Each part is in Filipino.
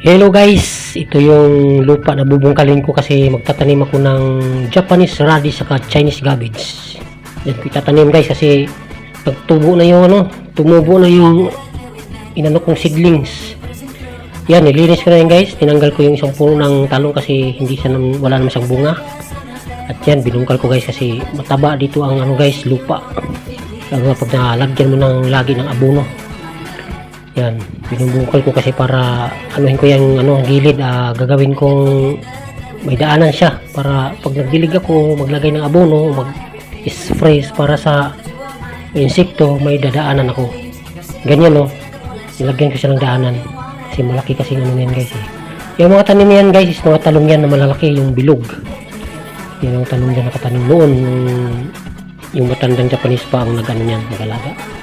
Hello guys, ito yung lupa na bubungkalin ko kasi magtatanim ako ng Japanese radish saka Chinese cabbage. Yan ko itatanim guys kasi nagtubo na yung ano, tumubo na yung inano kong seedlings. Yan, nilinis ko na yan guys. Tinanggal ko yung isang puno ng talong kasi hindi siya nam- wala naman siyang bunga. At yan, binungkal ko guys kasi mataba dito ang ano guys, lupa. Na pag nalagyan mo ng lagi ng abono. Yan, binubungkal ko kasi para anuhin ko yung ano, gilid, ah, gagawin kong may daanan siya para pag nagdilig ako, maglagay ng abono, mag-spray para sa insekto, may dadaanan ako. Ganyan no, nilagyan ko siya ng daanan kasi malaki kasi ano yan guys eh. Yung mga tanim yan guys, is mga talong yan na malalaki, yung bilog. Yan ang tanong dyan nakatanim noon, yung, yung matandang Japanese pa ang nag-ano yan, nag-alaga.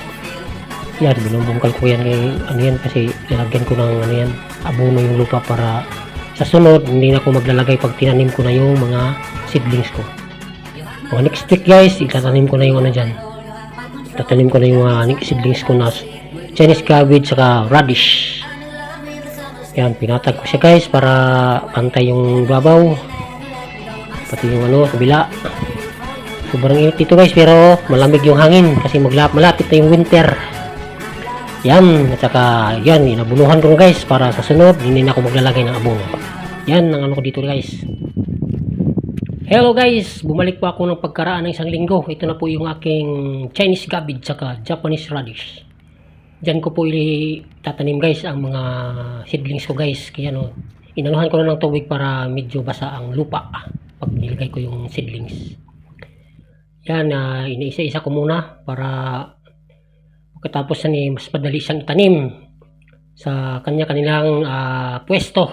Yan, binubungkal ko yan kay ano yan kasi nilagyan ko ng ano yan, abono yung lupa para sa sunod hindi na ako maglalagay pag tinanim ko na yung mga seedlings ko. Mga next week guys, itatanim ko na yung ano dyan. Itatanim ko na yung mga next seedlings ko na Chinese cabbage saka radish. Yan, pinatag ko siya guys para pantay yung babaw. Pati yung ano, kabila. Sobrang init dito guys pero malamig yung hangin kasi magla malapit na yung winter. Yan, at saka yan, inabunuhan ko guys para sa sunod, hindi na ako maglalagay ng abono. Yan ang ano ko dito guys. Hello guys, bumalik po ako ng pagkaraan ng isang linggo. Ito na po yung aking Chinese cabbage saka Japanese radish. Diyan ko po itatanim guys ang mga seedlings ko guys. Kaya no, inanuhan ko na ng tubig para medyo basa ang lupa pag nilagay ko yung seedlings. Yan, uh, iniisa-isa ko muna para Pagkatapos eh, mas madali siyang itanim sa kanya-kanilang ah, pwesto.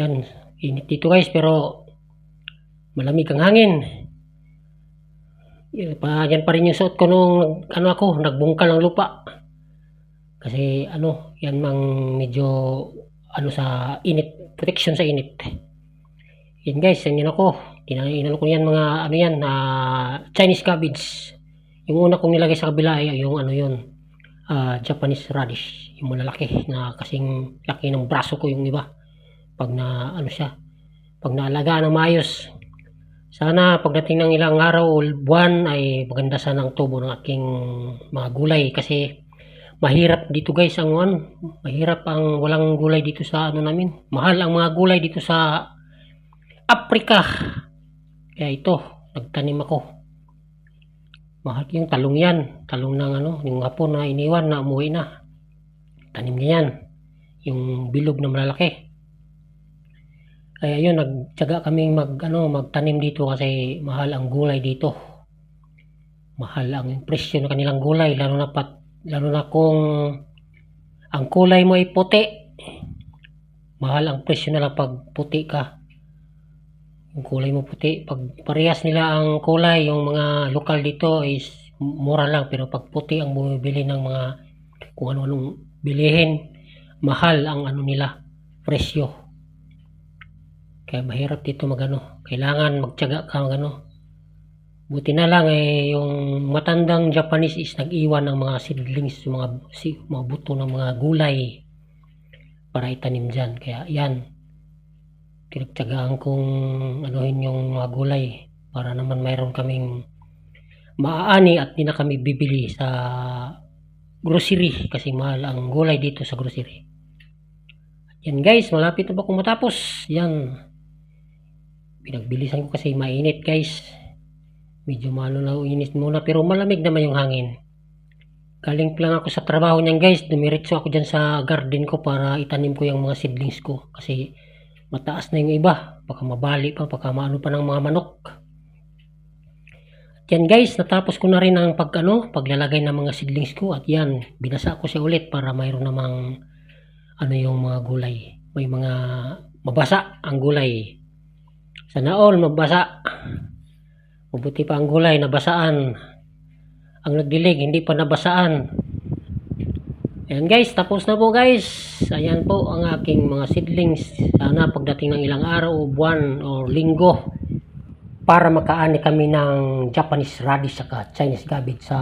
Yan, init dito guys pero malamig ang hangin. Yan pa, yan pa rin yung suot ko nung ano ako, nagbungkal ng lupa. Kasi ano, yan mang medyo ano sa init, protection sa init. Yan guys, yan yun ako. Tinanong ko yan mga ano yan, na Chinese cabbage. Yung una kong nilagay sa kabila ay yung ano yun, ah, Japanese radish. Yung malalaki na kasing laki ng braso ko yung iba. Pag na ano siya, pag naalagaan ng maayos. Sana pagdating ng ilang araw o buwan ay maganda sana ang tubo ng aking mga gulay kasi mahirap dito guys ang ano, mahirap ang walang gulay dito sa ano namin. Mahal ang mga gulay dito sa Africa. Kaya ito, nagtanim ako mahal yung talong yan. Talong ng ano, yung hapon na iniwan na umuwi na. Tanim niya yan. Yung bilog na malalaki. Kaya yun, nagtyaga kaming mag, ano, magtanim dito kasi mahal ang gulay dito. Mahal ang presyo ng kanilang gulay. Lalo na, pat, lalo na kung ang kulay mo ay puti. Mahal ang presyo na lang pag puti ka yung kulay mo puti. Pag parehas nila ang kulay, yung mga lokal dito is mura lang. Pero pag puti ang bumibili ng mga kung ano-anong bilihin, mahal ang ano nila, presyo. Kaya mahirap dito magano. Kailangan magtiyaga ka magano. Buti na lang eh, yung matandang Japanese is nag-iwan ng mga seedlings, mga, si, mga buto ng mga gulay para itanim dyan. Kaya yan, pinagtyagaan kong anuhin yung mga gulay para naman mayroon kaming maaani at di na kami bibili sa grocery kasi mahal ang gulay dito sa grocery. Yan guys, malapit na ba kung matapos? Yan. Pinagbilisan ko kasi mainit guys. Medyo malo na init muna pero malamig naman yung hangin. Galing lang ako sa trabaho niyan guys. Dumiretso ako dyan sa garden ko para itanim ko yung mga seedlings ko. Kasi mataas na yung iba. Baka mabali pa, baka maano pa ng mga manok. At yan guys, natapos ko na rin ang pag, ano, paglalagay ng mga seedlings ko. At yan, binasa ko siya ulit para mayroon namang ano yung mga gulay. May mga mabasa ang gulay. Sana all mabasa. Mabuti pa ang gulay, nabasaan. Ang nagdilig, hindi pa nabasaan. Ayan guys, tapos na po guys. Ayan po ang aking mga seedlings. Sana pagdating ng ilang araw o buwan o linggo para makaani kami ng Japanese radish saka Chinese cabbage sa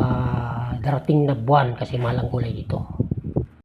darating na buwan kasi mahal ang gulay dito.